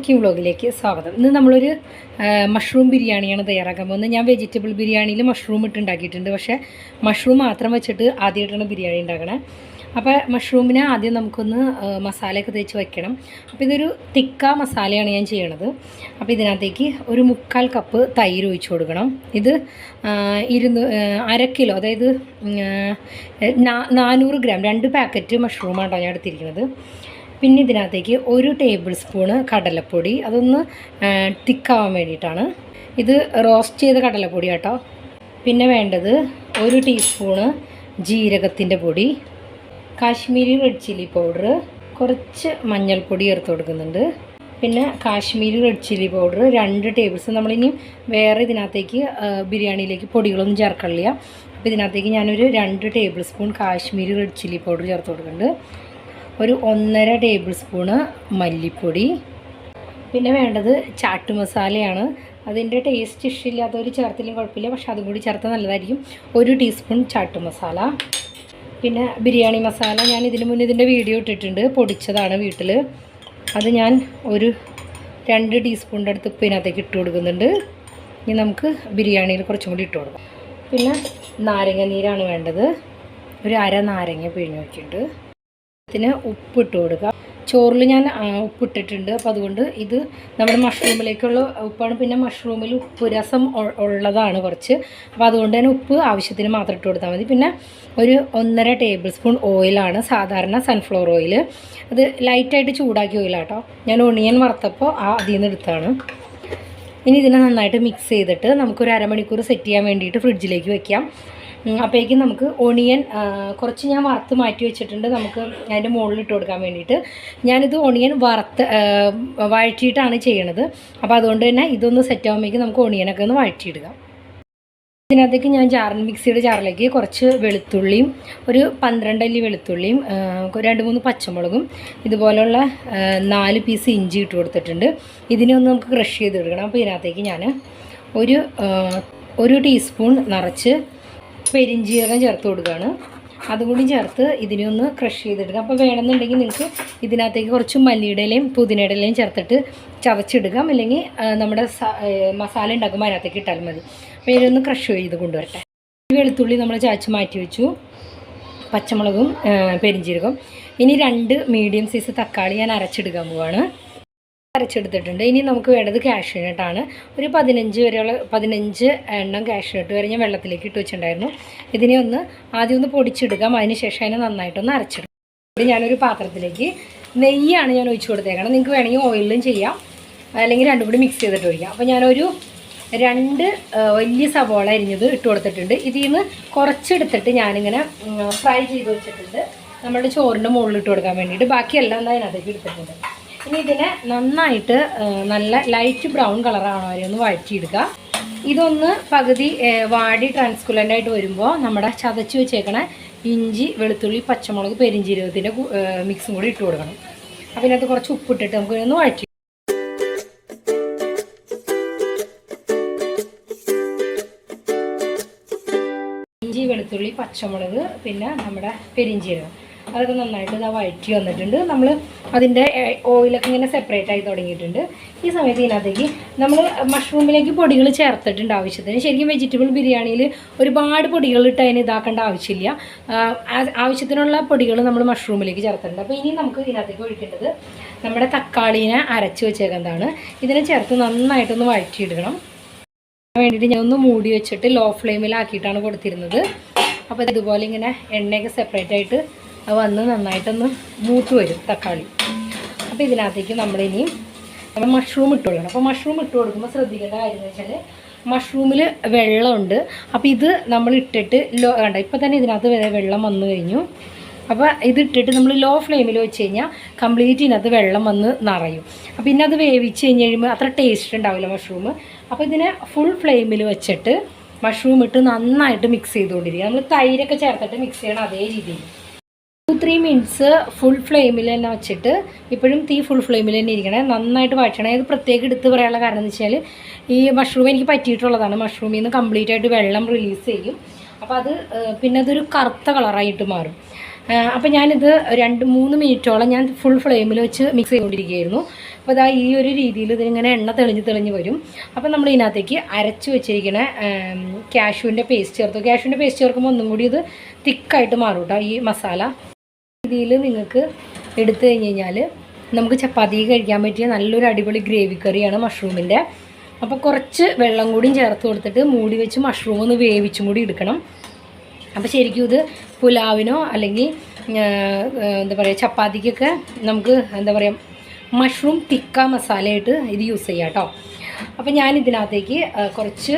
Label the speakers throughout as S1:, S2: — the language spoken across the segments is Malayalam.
S1: കുക്കിംഗ് വ്ളോഗിലേക്ക് സ്വാഗതം. ഇന്ന് നമ്മളൊരു മഷ്റൂം ബിരിയാണിയാണ് തയ്യാറാക്കാൻ പോകുന്നത്. ഞാൻ വെജിറ്റബിൾ ബിരിയാണിയിൽ മഷ്റൂം ഇട്ട് ഉണ്ടാക്കിയിട്ടുണ്ട്. പക്ഷേ മഷ്റൂം മാത്രം വെച്ചിട്ട് ആദ്യമായിട്ടാണ് ബിരിയാണി ഉണ്ടാക്കണേ. അപ്പോൾ മഷ്റൂമിനെ ആദ്യം നമുക്കൊന്ന് മസാലയൊക്കെ തേച്ച് വയ്ക്കണം അപ്പോൾ ഇതൊരു തിക്ക മസാലയാണ് ഞാൻ ചെയ്യണത്. അപ്പോൾ ഇതിനകത്തേക്ക് ഒരു മുക്കാൽ കപ്പ് തൈര് ഒഴിച്ചു കൊടുക്കണം. ഇത് ഇരുന്ന് അര കിലോ അതായത് നാനൂറ് ഗ്രാം രണ്ട് പാക്കറ്റ് മഷ്റൂമാണ് ഞാൻ എടുത്തിരിക്കുന്നത്. പിന്നെ ഇതിനകത്തേക്ക് ഒരു ടേബിൾ സ്പൂണ് കടലപ്പൊടി. അതൊന്ന് തിക്കാവാൻ വേണ്ടിയിട്ടാണ്. ഇത് റോസ്റ്റ് ചെയ്ത കടലപ്പൊടി കേട്ടോ പിന്നെ വേണ്ടത് ഒരു ടീസ്പൂണ് ജീരകത്തിന്റെ പൊടി കാശ്മീരി റെഡ് ചില്ലി പൗഡർ കുറച്ച് മഞ്ഞൾപ്പൊടി ചേർത്ത് കൊടുക്കുന്നുണ്ട്. പിന്നെ കാശ്മീരി റെഡ് ചില്ലി പൗഡർ രണ്ട് ടേബിൾ സ്പൂൺ. നമ്മളിനി വേറെ ഇതിനകത്തേക്ക് ബിരിയാണിയിലേക്ക് പൊടികളൊന്നും ചേർക്കണില്ല. അപ്പോൾ ഇതിനകത്തേക്ക് ഞാനൊരു രണ്ട് table spoon Kashmiri red chilli powder ചേർത്ത് കൊടുക്കുന്നുണ്ട്. ഒരു ഒന്നര ടേബിൾ സ്പൂണ് മല്ലിപ്പൊടി. പിന്നെ വേണ്ടത് ചാട്ട് മസാലയാണ്. അതിന്റെ ടേസ്റ്റ് ഇഷ്ടമില്ലാത്തവർ ചേർത്തിലും കുഴപ്പമില്ല പക്ഷെ അതും കൂടി ചേർത്ത് നല്ലതായിരിക്കും. ഒരു ടീസ്പൂൺ ചാട്ട് മസാല. പിന്നെ ബിരിയാണി മസാല ഞാൻ ഇതിന് മുന്നേ ഇതിന്റെ വീഡിയോ ഇട്ടിട്ടുണ്ട് പൊടിച്ചതാണ് വീട്ടിൽ അത് ഞാൻ ഒരു രണ്ട് ടീസ്പൂണിന്റെ അടുത്ത് ഇപ്പം ഇതിനകത്തേക്ക് ഇട്ട് കൊടുക്കുന്നുണ്ട്. ഇനി നമുക്ക് ബിരിയാണിയിൽ കുറച്ചും കൂടി ഇട്ട് കൊടുക്കാം. പിന്നെ നാരങ്ങ നീരാണ് വേണ്ടത്. ഒരു അര നാരങ്ങ പിഴിഞ്ഞ് വെച്ചിട്ടുണ്ട് ഇതിന് ഉപ്പിട്ട് കൊടുക്കുക. ചോറിൽ ഞാൻ ഉപ്പിട്ടിട്ടുണ്ട്. അപ്പോൾ അതുകൊണ്ട് ഇത് നമ്മുടെ മഷ്റൂമിലേക്കുള്ള ഉപ്പാണ്. പിന്നെ മഷ്റൂമിൽ ഉപ്പ് രസം ഉള്ളതാണ് കുറച്ച്. അപ്പോൾ അതുകൊണ്ട് തന്നെ ഉപ്പ് ആവശ്യത്തിന് മാത്രം ഇട്ട് കൊടുത്താൽ മതി. പിന്നെ ഒരു ഒന്നര ടേബിൾ സ്പൂൺ ഓയിലാണ്. സാധാരണ സൺഫ്ലവർ ഓയിൽ അത് ലൈറ്റായിട്ട് ചൂടാക്കിയ ഓയിലാട്ടോ. ഞാൻ ഒണിയൻ വറുത്തപ്പോൾ ആ അതിൽ നിന്ന് എടുത്താണ്. ഇനി ഇതിനെ നന്നായിട്ട് മിക്സ് ചെയ്തിട്ട് നമുക്കൊരു അരമണിക്കൂർ സെറ്റ് ചെയ്യാൻ വേണ്ടിയിട്ട് ഫ്രിഡ്ജിലേക്ക് വെക്കാം. അപ്പോഴേക്കും നമുക്ക് ഒണിയൻ കുറച്ച് ഞാൻ വറുത്ത് മാറ്റി വെച്ചിട്ടുണ്ട്. നമുക്ക് അതിന്റെ മുകളിൽ ഇട്ട് കൊടുക്കാൻ വേണ്ടിയിട്ട്. ഞാനിത് ഒണിയൻ വറുത്ത് വഴറ്റിയിട്ടാണ് ചെയ്യണത്. അപ്പോൾ അതുകൊണ്ട് തന്നെ ഇതൊന്ന് സെറ്റ് ആകുമ്പോഴേക്കും നമുക്ക് ഒണിയനൊക്കെ ഒന്ന് വഴറ്റിയിടുക. ഇതിനകത്തേക്ക് ഞാൻ ജാറിൻ മിക്സിയുടെ ജാറിലേക്ക് കുറച്ച് വെളുത്തുള്ളിയും ഒരു പന്ത്രണ്ട് അല്ലി വെളുത്തുള്ളിയും രണ്ട് മൂന്ന് പച്ചമുളകും ഇതുപോലെയുള്ള നാല് പീസ് ഇഞ്ചി ഇട്ട് കൊടുത്തിട്ടുണ്ട്. ഇതിനെ ഒന്ന് നമുക്ക് ക്രഷ് ചെയ്ത് എടുക്കണം. അപ്പോൾ ഇതിനകത്തേക്ക് ഞാൻ ഒരു ഒരു ടീസ്പൂൺ നിറച്ച് പെരിഞ്ജീരകം ചേർത്ത് കൊടുക്കുകയാണ് അതും കൂടി ചേർത്ത് ഇതിനെ ഒന്ന് ക്രഷ് ചെയ്തിടുക അപ്പോൾ വേണമെന്നുണ്ടെങ്കിൽ നിങ്ങൾക്ക് ഇതിനകത്തേക്ക് കുറച്ച് മല്ലിയുടെ ഇലയും പുതിനയുടെ ഇലയും ചേർത്തിട്ട് ചതച്ചിടുക അല്ലെങ്കിൽ നമ്മുടെ മസാല ഉണ്ടാക്കുമ്പോൾ അതിനകത്തേക്ക് ഇട്ടാൽ മതി. അപ്പോൾ ഇതിനൊന്ന് ക്രഷ് ചെയ്ത് കൊണ്ടുവരട്ടെ. വെളുത്തുള്ളി നമ്മൾ ചാച്ച് മാറ്റി വെച്ചു. പച്ചമുളകും പെരിഞ്ചീരകം. ഇനി രണ്ട് മീഡിയം സൈസ് തക്കാളി ഞാൻ അരച്ചെടുക്കാൻ പോവാണ്. അരച്ചെടുത്തിട്ടുണ്ട് ഇനി നമുക്ക് വേണ്ടത് കാഷ്യൂനട്ടാണ് ഒരു പതിനഞ്ച് വരെയുള്ള പതിനഞ്ച് എണ്ണം കാഷ്യൂനട്ട് വരെ ഞാൻ വെള്ളത്തിലേക്ക് ഇട്ട് വെച്ചിട്ടുണ്ടായിരുന്നു. ഇതിനെ ഒന്ന് ആദ്യം ഒന്ന് പൊടിച്ചെടുക്കാം. അതിന് ശേഷം അതിനെ നന്നായിട്ടൊന്ന് അരച്ചെടുക്കാം. ഞാനൊരു പാത്രത്തിലേക്ക് നെയ്യാണ് ഞാൻ ഒഴിച്ചു കൊടുത്തേക്കണം നിങ്ങൾക്ക് വേണമെങ്കിൽ ഓയിലും ചെയ്യാം. അല്ലെങ്കിൽ രണ്ടും കൂടി മിക്സ് ചെയ്തിട്ട് ഒഴിക്കാം. അപ്പോൾ ഞാനൊരു രണ്ട് വലിയ സവോള അരിഞ്ഞത് ഇട്ട് കൊടുത്തിട്ടുണ്ട്. ഇതിൽ നിന്ന് കുറച്ചെടുത്തിട്ട് ഞാനിങ്ങനെ ഫ്രൈ ചെയ്ത് വെച്ചിട്ടുണ്ട്. നമ്മുടെ ചോറിന്റെ മുകളിൽ ഇട്ട് കൊടുക്കാൻ വേണ്ടിയിട്ട്. ബാക്കിയെല്ലാം അതിനകത്തേക്ക് എടുത്തിട്ടുണ്ട്. ഇനി ഇതിനെ നന്നായിട്ട് നല്ല ലൈറ്റ് ബ്രൗൺ കളറാണ് വരെ ഒന്ന് വഴറ്റിയെടുക്കുക ഇതൊന്ന് പകുതി വാടി ട്രാൻസ്കുലന്റ് ആയിട്ട് വരുമ്പോൾ നമ്മുടെ ചതച്ച് വെച്ചേക്കണ ഇഞ്ചി വെളുത്തുള്ളി പച്ചമുളക് പെരിഞ്ചീരകത്തിന്റെ മിക്സും കൂടി ഇട്ട് കൊടുക്കണം. അപ്പം ഇതിനകത്ത് കുറച്ച് ഉപ്പിട്ടിട്ട് നമുക്ക് ഒന്ന് വഴറ്റി ഇഞ്ചി വെളുത്തുള്ളി പച്ചമുളക് പിന്നെ നമ്മുടെ പെരിഞ്ചീരകം. അതൊക്കെ നന്നായിട്ട് ഇതാ വഴറ്റി വന്നിട്ടുണ്ട്. നമ്മൾ അതിന്റെ ഓയിലൊക്കെ ഇങ്ങനെ സെപ്പറേറ്റ് ആയി തുടങ്ങിയിട്ടുണ്ട്. ഈ സമയത്ത് ഇതിനകത്തേക്ക് നമ്മൾ മഷ്റൂമിലേക്ക് പൊടികൾ ചേർത്തിട്ടുണ്ട് ആവശ്യത്തിന്. ശരിക്കും വെജിറ്റബിൾ ബിരിയാണിയിൽ ഒരുപാട് പൊടികൾ ഇട്ട് അതിന് ഇതാക്കേണ്ട ആവശ്യമില്ല. ആവശ്യത്തിനുള്ള പൊടികൾ നമ്മൾ മഷ്റൂമിലേക്ക് ചേർത്തിട്ടുണ്ട്. അപ്പോൾ ഇനി നമുക്ക് ഇതിനകത്തേക്ക് ഒഴിക്കേണ്ടത് നമ്മുടെ തക്കാളീനെ അരച്ച് വെച്ചേക്കുന്നതാണ്. ഇതിനെ ചേർത്ത് നന്നായിട്ടൊന്ന് വഴറ്റിയിടണം വേണ്ടിയിട്ട് ഞാൻ ഒന്ന് മൂടി വെച്ചിട്ട് ലോ ഫ്ലെയിമിലാക്കിയിട്ടാണ് കൊടുത്തിരുന്നത്. അപ്പോൾ ഇതുപോലെ ഇങ്ങനെ എണ്ണയൊക്കെ സെപ്പറേറ്റ് ആയിട്ട് വന്ന് നന്നായിട്ടൊന്ന് മൂത്ത് വരും തക്കാളി. അപ്പോൾ ഇതിനകത്തേക്ക് നമ്മളിനി നമ്മൾ മഷ്റൂം ഇട്ട് കൊടുക്കണം. അപ്പോൾ മഷ്റൂം ഇട്ട് കൊടുക്കുമ്പോൾ ശ്രദ്ധിക്കേണ്ട കാര്യം എന്ന് വെച്ചാൽ മഷ്റൂമിൽ വെള്ളമുണ്ട്. അപ്പോൾ ഇത് നമ്മൾ ഇട്ടിട്ട് ലോ വേണ്ട ഇപ്പോൾ തന്നെ ഇതിനകത്ത് വരെ വെള്ളം വന്നു കഴിഞ്ഞു. അപ്പോൾ ഇതിട്ടിട്ട് നമ്മൾ ലോ ഫ്ലെയിമിൽ വെച്ച് കഴിഞ്ഞാൽ കംപ്ലീറ്റ് ഇതിനകത്ത് വെള്ളം വന്ന് നിറയും. അപ്പോൾ പിന്നെ അത് വേവിച്ച് കഴിഞ്ഞ് കഴിയുമ്പോൾ അത്ര ടേസ്റ്റ് ഉണ്ടാവില്ല മഷ്റൂം അപ്പോൾ ഇതിനെ ഫുൾ ഫ്ലെയിമിൽ വെച്ചിട്ട് മഷ്റൂം ഇട്ട് നന്നായിട്ട് മിക്സ് ചെയ്തുകൊണ്ടിരിക്കുക നമ്മൾ തൈരൊക്കെ ചേർത്തിട്ട് മിക്സ് ചെയ്യണം അതേ രീതിയിൽ. ടു ത്രീ മിനിറ്റ്സ് ഫുൾ ഫ്ലെയിമിൽ തന്നെ വെച്ചിട്ട് ഇപ്പോഴും തീ ഫുൾ ഫ്ലെയിമിൽ തന്നെ ഇരിക്കണേ. നന്നായിട്ട് വഴറ്റണം. ഇത് പ്രത്യേകം എടുത്ത് പറയാനുള്ള കാരണം എന്ന് വെച്ചാൽ ഈ മഷ്റൂം എനിക്ക് പറ്റിയിട്ടുള്ളതാണ്. മഷ്റൂമിൽ നിന്ന് കംപ്ലീറ്റ് ആയിട്ട് വെള്ളം റിലീസ് ചെയ്യും. അപ്പോൾ അത് പിന്നെ അതൊരു കറുത്ത കളറായിട്ട് മാറും. അപ്പോൾ ഞാനിത് രണ്ട് മൂന്ന് മിനിറ്റോളം ഞാൻ ഫുൾ ഫ്ലെയിമിൽ വെച്ച് മിക്സ് ചെയ്തുകൊണ്ടിരിക്കുകയായിരുന്നു. അപ്പോൾ അതാ ഈ ഒരു രീതിയിൽ ഇതിങ്ങനെ എണ്ണ തെളിഞ്ഞ് തെളിഞ്ഞ് വരും. അപ്പോൾ നമ്മൾ ഇതിനകത്തേക്ക് അരച്ച് വെച്ചിരിക്കുന്ന കാഷ്യൂവിന്റെ പേസ്റ്റ് ചേർത്തു. കാഷ്യൂവിന്റെ പേസ്റ്റ് ചേർക്കുമ്പോൾ ഒന്നും കൂടി ഇത് തിക്കായിട്ട് മാറും കേട്ടോ ഈ മസാല. രീതിയിൽ നിങ്ങൾക്ക് എടുത്തു കഴിഞ്ഞ് കഴിഞ്ഞാൽ നമുക്ക് ചപ്പാത്തി കഴിക്കാൻ പറ്റിയ നല്ലൊരു അടിപൊളി ഗ്രേവി കറിയാണ് മഷ്റൂമിന്റെ അപ്പോൾ കുറച്ച് വെള്ളം കൂടിയും ചേർത്ത് കൊടുത്തിട്ട് മൂടി വെച്ച് മഷ്റൂം ഒന്ന് വേവിച്ചും കൂടി എടുക്കണം. അപ്പോൾ ശരിക്കും ഇത് പുലാവിനോ അല്ലെങ്കിൽ എന്താ പറയുക ചപ്പാത്തിക്കൊക്കെ നമുക്ക് എന്താ പറയുക മഷ്റൂം തിക്ക മസാലയായിട്ട് ഇത് യൂസ് ചെയ്യാം കേട്ടോ അപ്പോൾ ഞാൻ ഇതിനകത്തേക്ക് കുറച്ച്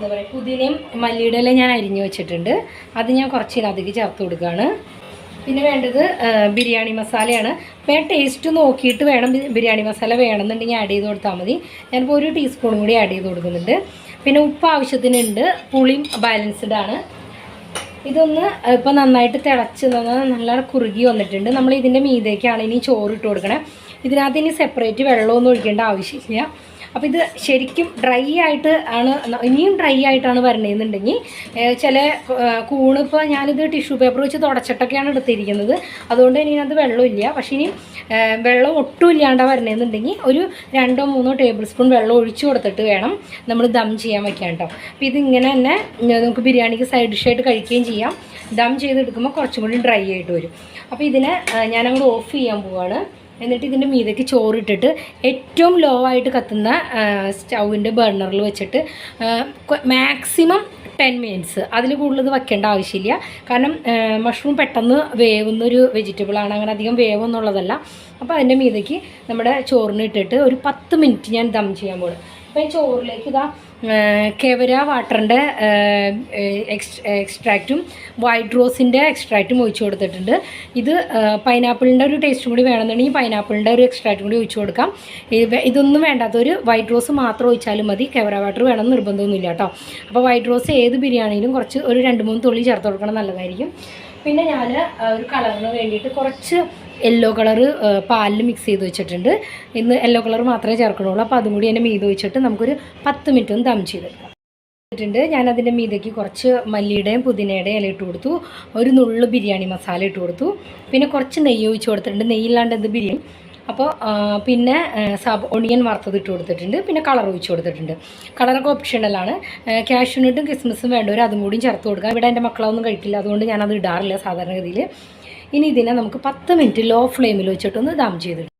S1: എന്താ പറയുക പുതിനയും മല്ലിയുടെ ഞാൻ അരിഞ്ഞു വെച്ചിട്ടുണ്ട്. അത് ഞാൻ കുറച്ച് ഇതിനകത്തേക്ക് ചേർത്ത് കൊടുക്കുകയാണ്. പിന്നെ വേണ്ടത് ബിരിയാണി മസാലയാണ്. അപ്പോൾ ടേസ്റ്റ് നോക്കിയിട്ട് വേണം ബിരിയാണി മസാല വേണമെന്നുണ്ടെങ്കിൽ ആഡ് ചെയ്ത് കൊടുത്താൽ മതി. ഞാനിപ്പോൾ ഒരു ടീസ്പൂൺ കൂടി ആഡ് ചെയ്ത് കൊടുക്കുന്നുണ്ട്. പിന്നെ ഉപ്പ് ആവശ്യത്തിനുണ്ട്. പുളിയും ബാലൻസ്ഡ് ആണ്. ഇതൊന്ന് ഇപ്പം നന്നായിട്ട് തിളച്ച് നല്ല കുറുകി വന്നിട്ടുണ്ട്. നമ്മൾ ഇതിന്റെ മീതേക്കാണ് ഇനി ചോറ് ഇട്ട് കൊടുക്കണേ. ഇതിനകത്ത് ഇനി സെപ്പറേറ്റ് വെള്ളമൊന്നും ഒഴിക്കേണ്ട ആവശ്യമില്ല. അപ്പോൾ ഇത് ശരിക്കും ഡ്രൈ ആയിട്ട് ആണ് ഇനിയും ഡ്രൈ ആയിട്ടാണ് വരണേന്നുണ്ടെങ്കിൽ ചില കൂണിപ്പോൾ ഞാനിത് ടിഷ്യൂ പേപ്പർ വെച്ച് തുടച്ചിട്ടൊക്കെയാണ് എടുത്തിരിക്കുന്നത്. അതുകൊണ്ട് ഇനി അത് വെള്ളമില്ല. പക്ഷേ ഇനി വെള്ളം ഒട്ടും ഇല്ലാണ്ട് വരണേന്നുണ്ടെങ്കിൽ ഒരു രണ്ടോ മൂന്നോ ടേബിൾ സ്പൂൺ വെള്ളം ഒഴിച്ചു കൊടുത്തിട്ട് വേണം നമ്മൾ ദം ചെയ്യാൻ വയ്ക്കാൻ കേട്ടോ അപ്പോൾ ഇതിങ്ങനെ തന്നെ നമുക്ക് ബിരിയാണിക്ക് സൈഡ് ഡിഷായിട്ട് കഴിക്കുകയും ചെയ്യാം. ദം ചെയ്തെടുക്കുമ്പോൾ കുറച്ചും കൂടി ഡ്രൈ ആയിട്ട് വരും. അപ്പോൾ ഇതിനെ ഞാനങ്ങോട്ട് ഓഫ് ചെയ്യാൻ പോവാണ്. എന്നിട്ട് ഇതിന്റെ മീതേക്ക് ചോറിട്ടിട്ട് ഏറ്റവും ലോ ആയിട്ട് കത്തുന്ന സ്റ്റൗവിന്റെ ബർണറിൽ വെച്ചിട്ട് മാക്സിമം ടെൻ മിനിറ്റ്സ് അതിൽ കൂടുതൽ ഇത് വെക്കേണ്ട ആവശ്യമില്ല. കാരണം മഷ്റൂം പെട്ടെന്ന് വേവുന്നൊരു വെജിറ്റബിളാണ് അങ്ങനെ അധികം വേവൊന്നുള്ളതല്ല. അപ്പോൾ അതിന്റെ മീതേക്ക് നമ്മുടെ ചോറിന് ഇട്ടിട്ട് ഒരു പത്ത് മിനിറ്റ് ഞാൻ ദം ചെയ്യാൻ പോകും അപ്പോൾ ഈ ചോറിലേക്ക് ഇതാ കെവര വാട്ടറിന്റെ എക്സ്ട്രാക്റ്റും വൈറ്റ് റോസിന്റെ എക്സ്ട്രാക്റ്റും ഒഴിച്ചു കൊടുത്തിട്ടുണ്ട്. ഇത് പൈനാപ്പിളിന്റെ ഒരു ടേസ്റ്റും കൂടി വേണമെന്നുണ്ടെങ്കിൽ പൈനാപ്പിളിന്റെ ഒരു എക്സ്ട്രാക്റ്റും കൂടി ഒഴിച്ചു കൊടുക്കാം. ഇത് ഇതൊന്നും വേണ്ടാത്തൊരു വൈറ്റ് റോസ് മാത്രം ഒഴിച്ചാലും മതി. കെവര വാട്ടർ വേണം നിർബന്ധമൊന്നുമില്ല കേട്ടോ. അപ്പോൾ വൈറ്റ് റോസ് ഏത് ബിരിയാണിയിലും കുറച്ച് ഒരു രണ്ട് മൂന്ന് തുള്ളി ചേർത്ത് കൊടുക്കണം നല്ലതായിരിക്കും. പിന്നെ ഞാൻ ഒരു കളറിന് വേണ്ടിയിട്ട് കുറച്ച് യെല്ലോ കളറ് പാലിൽ മിക്സ് ചെയ്ത് വെച്ചിട്ടുണ്ട്. ഇന്ന് യെല്ലോ കളർ മാത്രമേ ചേർക്കണുള്ളൂ. അപ്പോൾ അതും കൂടി എന്റെ മീത് വെച്ചിട്ട് നമുക്കൊരു പത്ത് മിനിറ്റ് ഒന്ന് ദം ചെയ്തെടുക്കാം. ഇട്ടിട്ടുണ്ട് ഞാൻ അതിന്റെ മീതയ്ക്ക് കുറച്ച് മല്ലിയുടെയും പുതിനയുടെയും ഇല ഇട്ട് കൊടുത്തു. ഒരു നുള്ളു ബിരിയാണി മസാല ഇട്ട് കൊടുത്തു. പിന്നെ കുറച്ച് നെയ്യ് ഒഴിച്ച് കൊടുത്തിട്ടുണ്ട്. നെയ്യില്ലാണ്ട് എന്ത് ബിരിയാണി? അപ്പോൾ പിന്നെ സബ് ഒണിയൻ വറുത്തത് ഇട്ട് കൊടുത്തിട്ടുണ്ട്. പിന്നെ കളർ ഒഴിച്ച് കൊടുത്തിട്ടുണ്ട്. കളറൊക്കെ ഓപ്ഷണലാണ് കാഷ്യൂനട്ടും ക്രിസ്മസും വേണ്ടവർ അതും കൂടിയും ചേർത്ത് കൊടുക്കാം. ഇവിടെ എന്റെ മക്കളൊന്നും കഴിക്കില്ല. അതുകൊണ്ട് ഞാനത് ഇടാറില്ല സാധാരണഗതിയിൽ ഇനി ഇതിനെ നമുക്ക് പത്ത് മിനിറ്റ് ലോ ഫ്ലെയിമിൽ വെച്ചിട്ടൊന്ന് ദം ചെയ്തിട്ട്